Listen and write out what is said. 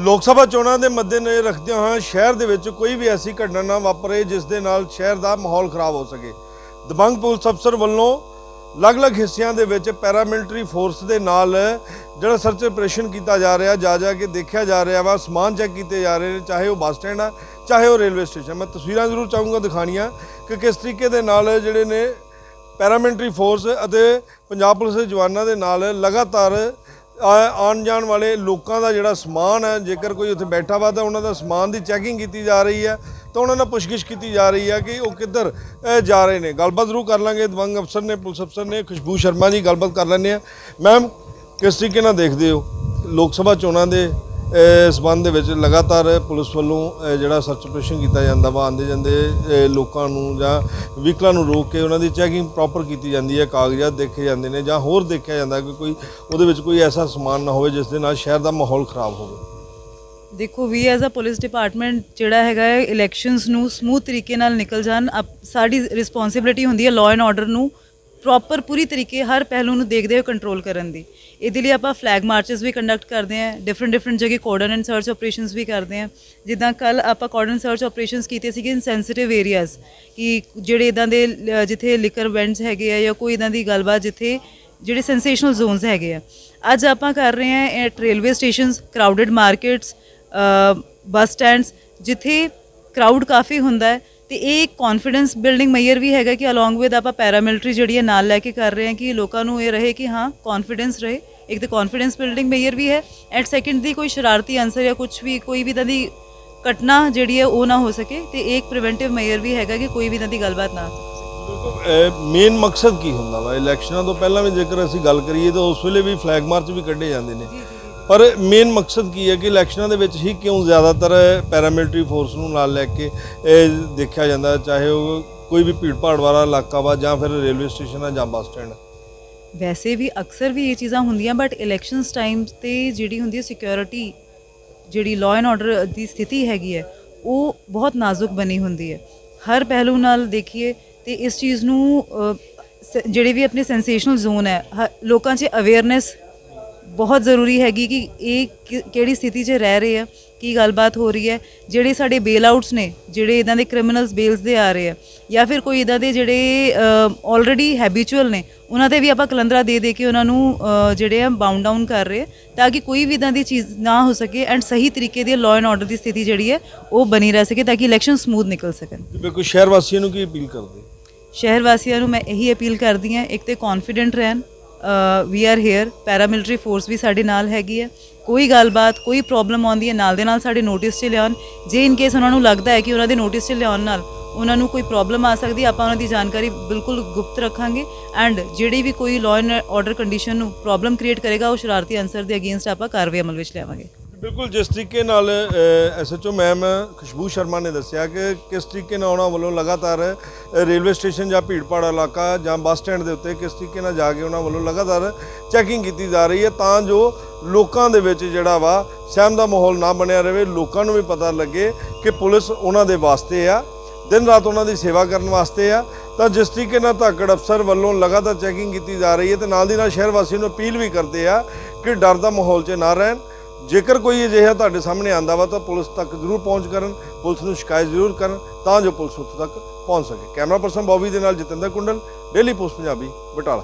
ਲੋਕ ਸਭਾ ਚੋਣਾਂ ਦੇ ਮੱਦੇਨਜ਼ਰ ਰੱਖਦਿਆਂ ਹੋਇਆਂ ਸ਼ਹਿਰ ਦੇ ਵਿੱਚ ਕੋਈ ਵੀ ਐਸੀ ਘਟਨਾ ਨਾ ਵਾਪਰੇ ਜਿਸ ਦੇ ਨਾਲ ਸ਼ਹਿਰ ਦਾ ਮਾਹੌਲ ਖਰਾਬ ਹੋ ਸਕੇ। ਦਬੰਗ ਪੁਲਿਸ ਅਫਸਰ ਵੱਲੋਂ ਅਲੱਗ-ਅਲੱਗ ਹਿੱਸਿਆਂ ਦੇ ਵਿੱਚ ਪੈਰਾਮਿਲਟਰੀ ਫੋਰਸ ਦੇ ਨਾਲ ਜਿਹੜਾ ਸਰਚ ਆਪਰੇਸ਼ਨ ਕੀਤਾ ਜਾ ਰਿਹਾ ਜਾ ਜਾ ਕੇ ਦੇਖਿਆ ਜਾ ਰਿਹਾ ਵਾ, ਸਮਾਨ ਚੈੱਕ ਕੀਤੇ ਜਾ ਰਹੇ ਨੇ, ਚਾਹੇ ਉਹ ਬੱਸ ਸਟੈਂਡ ਆ, ਚਾਹੇ ਉਹ ਰੇਲਵੇ ਸਟੇਸ਼ਨ ਮੈਂ ਤਸਵੀਰਾਂ ਜ਼ਰੂਰ ਚਾਹੂੰਗਾ ਦਿਖਾਣੀਆਂ ਕਿ ਕਿਸ ਤਰੀਕੇ ਦੇ ਨਾਲ ਜਿਹੜੇ ਨੇ ਪੈਰਾਮਿਲਟਰੀ ਫੋਰਸ ਅਤੇ ਪੰਜਾਬ ਪੁਲਿਸ ਦੇ ਜਵਾਨਾਂ ਦੇ ਨਾਲ ਲਗਾਤਾਰ ਆਉਣ ਜਾਣ ਵਾਲੇ ਲੋਕਾਂ ਦਾ ਜਿਹੜਾ ਸਮਾਨ ਹੈ, ਜੇਕਰ ਕੋਈ ਉੱਥੇ ਬੈਠਾ ਵਾ ਤਾਂ ਉਹਨਾਂ ਦਾ ਸਮਾਨ ਦੀ ਚੈਕਿੰਗ ਕੀਤੀ ਜਾ ਰਹੀ ਹੈ, ਤਾਂ ਉਹਨਾਂ ਨਾਲ ਪੁੱਛਗਿੱਛ ਕੀਤੀ ਜਾ ਰਹੀ ਹੈ ਕਿ ਉਹ ਕਿੱਧਰ ਜਾ ਰਹੇ ਨੇ। ਗੱਲਬਾਤ ਜ਼ਰੂਰ ਕਰ ਲਾਂਗੇ। ਦਵੰਗ ਅਫਸਰ ਨੇ, ਪੁਲਿਸ ਅਫਸਰ ਨੇ, ਖੁਸ਼ਬੂ ਸ਼ਰਮਾ ਜੀ, ਗੱਲਬਾਤ ਕਰ ਲੈਂਦੇ ਆ ਮੈਮ ਕਿਸ ਤਰੀਕੇ ਨਾਲ ਦੇਖਦੇ ਹੋ ਲੋਕ ਸਭਾ ਚੋਣਾਂ ਦੇ ਸਬੰਧ ਦੇ ਵਿੱਚ ਲਗਾਤਾਰ ਪੁਲਿਸ ਵੱਲੋਂ ਜਿਹੜਾ ਸਰਚ ਆਪਰੇਸ਼ਨ ਕੀਤਾ ਜਾਂਦਾ ਵਾ, ਆਉਂਦੇ ਜਾਂਦੇ ਲੋਕਾਂ ਨੂੰ ਜਾਂ ਵਹੀਕਲਾਂ ਨੂੰ ਰੋਕ ਕੇ ਉਹਨਾਂ ਦੀ ਚੈਕਿੰਗ ਪ੍ਰੋਪਰ ਕੀਤੀ ਜਾਂਦੀ ਹੈ, ਕਾਗਜ਼ਾਤ ਦੇਖੇ ਜਾਂਦੇ ਨੇ ਜਾਂ ਹੋਰ ਦੇਖਿਆ ਜਾਂਦਾ ਕਿ ਕੋਈ ਉਹਦੇ ਵਿੱਚ ਕੋਈ ਐਸਾ ਸਮਾਨ ਨਾ ਹੋਵੇ ਜਿਸ ਦੇ ਨਾਲ ਸ਼ਹਿਰ ਦਾ ਮਾਹੌਲ ਖਰਾਬ ਹੋਵੇ। ਦੇਖੋ ਵੀ ਐਜ਼ ਅ ਪੁਲਿਸ ਡਿਪਾਰਟਮੈਂਟ ਜਿਹੜਾ ਹੈਗਾ ਹੈ ਇਲੈਕਸ਼ਨਸ ਨੂੰ ਸਮੂਥ ਤਰੀਕੇ ਨਾਲ ਨਿਕਲ ਜਾਣ, ਅਪ- ਸਾਡੀ ਰਿਸਪੌਂਸਿਬਿਲਿਟੀ ਹੁੰਦੀ ਹੈ ਲਾਅ ਐਂਡ ਆਰਡਰ ਨੂੰ ਪ੍ਰੋਪਰ ਪੂਰੀ ਤਰੀਕੇ ਹਰ ਪਹਿਲੂ ਨੂੰ ਦੇਖਦੇ ਹੋਏ ਕੰਟਰੋਲ ਕਰਨ ਦੀ। ਇਹਦੇ ਲਈ ਆਪਾਂ ਫਲੈਗ ਮਾਰਚਸ ਵੀ ਕੰਡਕਟ ਕਰਦੇ ਹਾਂ ਡਿਫਰੈਂਟ ਡਿਫਰੈਂਟ ਜਗ੍ਹਾ ਕੋਰਡਨ ਐਂਡ ਸਰਚ ਆਪਰੇਸ਼ਨਸ ਵੀ ਕਰਦੇ ਹਾਂ। ਜਿੱਦਾਂ ਕੱਲ ਆਪਾਂ ਕੋਰਡਨ ਸਰਚ ਆਪਰੇਸ਼ਨਸ ਕੀਤੇ ਸੀਗੇ ਇਨ ਸੈਂਸਿਟਿਵ ਏਰੀਆਜ਼ ਕਿ ਜਿਹੜੇ ਇਦਾਂ ਦੇ ਲ- ਜਿੱਥੇ ਲਿਕਰ ਵੈਂਟਸ ਹੈਗੇ ਆ ਜਾਂ ਕੋਈ ਇਦਾਂ ਦੀ ਗੱਲਬਾਤ ਜਿੱਥੇ ਜਿਹੜੇ ਸੈਂਸੇਸ਼ਨਲ ਜ਼ੋਨਸ ਹੈਗੇ ਆ। ਅੱਜ ਆਪਾਂ ਕਰ ਰਹੇ ਹਾਂ at railway stations crowded markets bus stands ਜਿੱਥੇ ਕਰਾਊਡ ਕਾਫੀ ਹੁੰਦਾ ਹੈ ਤੇ ਇਹ ਇੱਕ ਕੌਨਫੀਡੈਂਸ ਬਿਲਡਿੰਗ ਮੇਜਰ ਵੀ ਹੈਗਾ ਕਿ ਅਲੋਂਗ ਵਿਦ ਆਪਾਂ ਪੈਰਾਮਿਲਟਰੀ ਜਿਹੜੀ ਹੈ ਨਾਲ ਲੈ ਕੇ ਕਰ ਰਹੇ ਹਾਂ ਕਿ ਲੋਕਾਂ ਨੂੰ ਇਹ ਰਹੇ ਕਿ ਹਾਂ ਕੌਨਫੀਡੈਂਸ ਰਹੇ। ਇੱਕ ਤਾਂ ਕੌਨਫੀਡੈਂਸ ਬਿਲਡਿੰਗ ਮੇਜਰ ਵੀ ਹੈ ਐਟ ਸੈਕਿੰਡ ਦੀ ਕੋਈ ਸ਼ਰਾਰਤੀ ਅਨਸਰ ਜਾਂ ਕੁਝ ਵੀ ਕੋਈ ਵੀ ਇਦਾਂ ਦੀ ਘਟਨਾ ਜਿਹੜੀ ਹੈ ਉਹ ਨਾ ਹੋ ਸਕੇ ਤੇ ਇੱਕ ਪ੍ਰੀਵੈਂਟਿਵ ਮੇਜਰ ਵੀ ਹੈਗਾ ਕਿ ਕੋਈ ਵੀ ਇਦਾਂ ਦੀ ਗੱਲਬਾਤ ਨਾ ਹੋ ਮੇਨ ਮਕਸਦ ਕੀ ਹੁੰਦਾ ਵਾ? ਇਲੈਕਸ਼ਨਾਂ ਤੋਂ ਪਹਿਲਾਂ ਵੀ ਜੇਕਰ ਅਸੀਂ ਗੱਲ ਕਰੀਏ ਤਾਂ ਉਸ ਵੇਲੇ ਵੀ ਫਲੈਗ ਮਾਰਚ ਵੀ ਕੱਢੇ ਜਾਂਦੇ ਨੇ। ਪਰ ਮੇਨ ਮਕਸਦ ਕੀ ਹੈ ਕਿ ਇਲੈਕਸ਼ਨਾਂ ਦੇ ਵਿੱਚ ਹੀ ਕਿਉਂ ਜ਼ਿਆਦਾਤਰ ਪੈਰਾਮਿਲਟਰੀ ਫੋਰਸ ਨੂੰ ਨਾਲ ਲੈ ਕੇ ਦੇਖਿਆ ਜਾਂਦਾ, ਚਾਹੇ ਉਹ ਕੋਈ ਵੀ ਭੀੜ ਭਾੜ ਵਾਲਾ ਇਲਾਕਾ ਵਾ ਜਾਂ ਫਿਰ ਰੇਲਵੇ ਸਟੇਸ਼ਨ ਆ ਜਾਂ ਬੱਸ ਸਟੈਂਡ ਵੈਸੇ ਵੀ ਅਕਸਰ ਵੀ ਇਹ ਚੀਜ਼ਾਂ ਹੁੰਦੀਆਂ ਬਟ ਇਲੈਕਸ਼ਨਸ ਟਾਈਮ ਤੇ ਜਿਹੜੀ ਹੁੰਦੀ ਹੈ ਸਿਕਿਉਰਿਟੀ ਜਿਹੜੀ ਲਾਅ ਐਂਡ ਆਰਡਰ ਦੀ ਸਥਿਤੀ ਹੈਗੀ ਹੈ, ਉਹ ਬਹੁਤ ਨਾਜ਼ੁਕ ਬਣੀ ਹੁੰਦੀ ਹੈ। ਹਰ ਪਹਿਲੂ ਨਾਲ ਦੇਖੀਏ ਤੇ ਇਸ ਚੀਜ਼ ਨੂੰ ਜਿਹੜੇ ਵੀ ਆਪਣੇ ਸੈਂਸੇਸ਼ਨਲ ਜ਼ੋਨ ਹੈ, ਹ- ਲੋਕਾਂ 'ਚ ਅਵੇਅਰਨੈਸ ਬਹੁਤ ਜ਼ਰੂਰੀ ਹੈਗੀ ਕਿ ਇਹ ਕਿ- ਕਿਹੜੀ ਸਥਿਤੀ 'ਚ ਰਹਿ ਰਹੇ ਆ ਕੀ ਗੱਲਬਾਤ ਹੋ ਰਹੀ ਹੈ ਜਿਹੜੇ ਸਾਡੇ ਬੇਲ ਆਊਟਸ ਨੇ ਜਿਹੜੇ ਇਦਾਂ ਦੇ ਕ੍ਰਿਮੀਨਲਸ ਬੇਲਸ ਦੇ ਆ ਰਹੇ ਆ ਜਾਂ ਫਿਰ ਕੋਈ ਇਦਾਂ ਦੇ ਜਿਹੜੇ ਆਲਰੇਡੀ ਹੈਬਿਚੁਅਲ ਨੇ ਉਹਨਾਂ ਤੇ ਵੀ ਆਪਾਂ ਕਲੰਦਰਾ ਦੇ ਦੇ ਕੇ ਉਹਨਾਂ ਨੂੰ ਅ, ਜਿਹੜੇ ਆ ਬਾਉਂਡ ਡਾਊਨ ਕਰ ਰਹੇ ਆ ਤਾਂ ਕਿ ਕੋਈ ਵੀ ਇਦਾਂ ਦੀ ਚੀਜ਼ ਨਾ ਹੋ ਸਕੇ ਐਂਡ ਸਹੀ ਤਰੀਕੇ ਦੀ ਲਾਅ ਐਂਡ ਆਰਡਰ ਦੀ ਸਥਿਤੀ ਜਿਹੜੀ ਹੈ ਉਹ ਬਣੀ ਰਹਿ ਸਕੇ ਤਾਂ ਕਿ ਇਲੈਕਸ਼ਨ ਸਮੂਥ ਨਿਕਲ ਸਕਣ। ਕੋਈ ਸ਼ਹਿਰ ਵਾਸੀਆਂ ਨੂੰ ਕੀ ਅਪੀਲ ਕਰਦੇ? ਸ਼ਹਿਰ ਵਾਸੀਆਂ ਨੂੰ ਮੈਂ ਇਹੀ ਅਪੀਲ ਕਰਦੀ ਹਾਂ ਇੱਕ ਤੇ ਕੌਨਫੀਡੈਂਟ ਰਹਿਣ we are here paramilitary force ਵੀ ਸਾਡੇ ਨਾਲ ਹੈਗੀ ਹੈ। ਕੋਈ ਗੱਲਬਾਤ, ਕੋਈ ਪ੍ਰੋਬਲਮ ਆਉਂਦੀ ਹੈ, ਨਾਲ ਦੇ ਨਾਲ ਸਾਡੇ ਨੋਟਿਸ 'ਚ ਲਿਆਉਣ। ਜੇ ਇਨ ਕੇਸ ਉਹਨਾਂ ਨੂੰ ਲੱਗਦਾ ਹੈ ਕਿ ਉਹਨਾਂ ਦੇ ਨੋਟਿਸ 'ਚ ਲਿਆਉਣ ਨਾਲ ਉਹਨਾਂ ਨੂੰ ਕੋਈ ਪ੍ਰੋਬਲਮ ਆ ਸਕਦੀ ਆਪਾਂ ਉਹਨਾਂ ਦੀ ਜਾਣਕਾਰੀ ਬਿਲਕੁਲ ਗੁਪਤ ਰੱਖਾਂਗੇ। ਐਂਡ ਜਿਹੜੀ ਵੀ ਕੋਈ ਲਾਅ ਐਂਡ ਆਰਡਰ ਕੰਡੀਸ਼ਨ ਨੂੰ ਪ੍ਰੋਬਲਮ ਕ੍ਰੀਏਟ ਕਰੇਗਾ, ਉਹ ਸ਼ਰਾਰਤੀ ਅਨਸਰ ਦੇ ਅਗੇਂਸਟ ਆਪਾਂ ਕਾਰਵਾਈ ਅਮਲ ਵਿੱਚ ਲਿਆਵਾਂਗੇ। ਬਿਲਕੁਲ, ਜਿਸ ਤਰੀਕੇ ਨਾਲ ਐਸਐਚਓ ਮੈਮ ਖੁਸ਼ਬੂ ਸ਼ਰਮਾ ਨੇ ਦੱਸਿਆ ਕਿ ਕਿਸ ਤਰੀਕੇ ਨਾਲ ਉਹਨਾਂ ਵੱਲੋਂ ਲਗਾਤਾਰ ਰੇਲਵੇ ਸਟੇਸ਼ਨ ਜਾਂ ਭੀੜਪਾੜ ਇਲਾਕਾ ਜਾਂ ਬੱਸ ਸਟੈਂਡ ਦੇ ਉੱਤੇ ਕਿਸ ਤਰੀਕੇ ਨਾਲ ਜਾ ਕੇ ਉਹਨਾਂ ਵੱਲੋਂ ਲਗਾਤਾਰ ਚੈਕਿੰਗ ਕੀਤੀ ਜਾ ਰਹੀ ਹੈ ਤਾਂ ਜੋ ਲੋਕਾਂ ਦੇ ਵਿੱਚ ਜਿਹੜਾ ਵਾ ਸਹਿਮ ਦਾ ਮਾਹੌਲ ਨਾ ਬਣਿਆ ਰਹੇ, ਲੋਕਾਂ ਨੂੰ ਵੀ ਪਤਾ ਲੱਗੇ ਕਿ ਪੁਲਿਸ ਉਹਨਾਂ ਦੇ ਵਾਸਤੇ ਆ, ਦਿਨ ਰਾਤ ਉਹਨਾਂ ਦੀ ਸੇਵਾ ਕਰਨ ਵਾਸਤੇ ਆ। ਤਾਂ ਜਿਸ ਤਰੀਕੇ ਨਾਲ ਧਾਕੜ ਅਫਸਰ ਵੱਲੋਂ ਲਗਾਤਾਰ ਚੈਕਿੰਗ ਕੀਤੀ ਜਾ ਰਹੀ ਹੈ ਤੇ ਨਾਲ ਦੀ ਨਾਲ ਸ਼ਹਿਰ ਵਾਸੀਆਂ ਨੂੰ ਅਪੀਲ ਵੀ ਕਰਦੇ ਆ ਕਿ ਡਰ ਦਾ ਮਾਹੌਲ 'ਚ ਨਾ ਰਹਿਣ। ਜੇਕਰ ਕੋਈ ਅਜਿਹਾ ਤੁਹਾਡੇ ਸਾਹਮਣੇ ਆਂਦਾ ਵਾ ਤਾਂ ਪੁਲਿਸ ਤੱਕ ਜ਼ਰੂਰ ਪਹੁੰਚ ਕਰਨ, ਪੁਲਿਸ ਨੂੰ ਸ਼ਿਕਾਇਤ ਜ਼ਰੂਰ ਕਰਨ, ਤਾਂ ਜੋ ਪੁਲਿਸ ਉੱਥੇ ਤੱਕ ਪਹੁੰਚ ਸਕੇ। ਕੈਮਰਾ ਪਰਸਨ ਬੌਬੀ ਦੇ ਨਾਲ ਜਤਿੰਦਰ ਕੁੰਡਲ, ਡੇਲੀ ਪੋਸਟ ਪੰਜਾਬੀ, ਬਟਾਲਾ।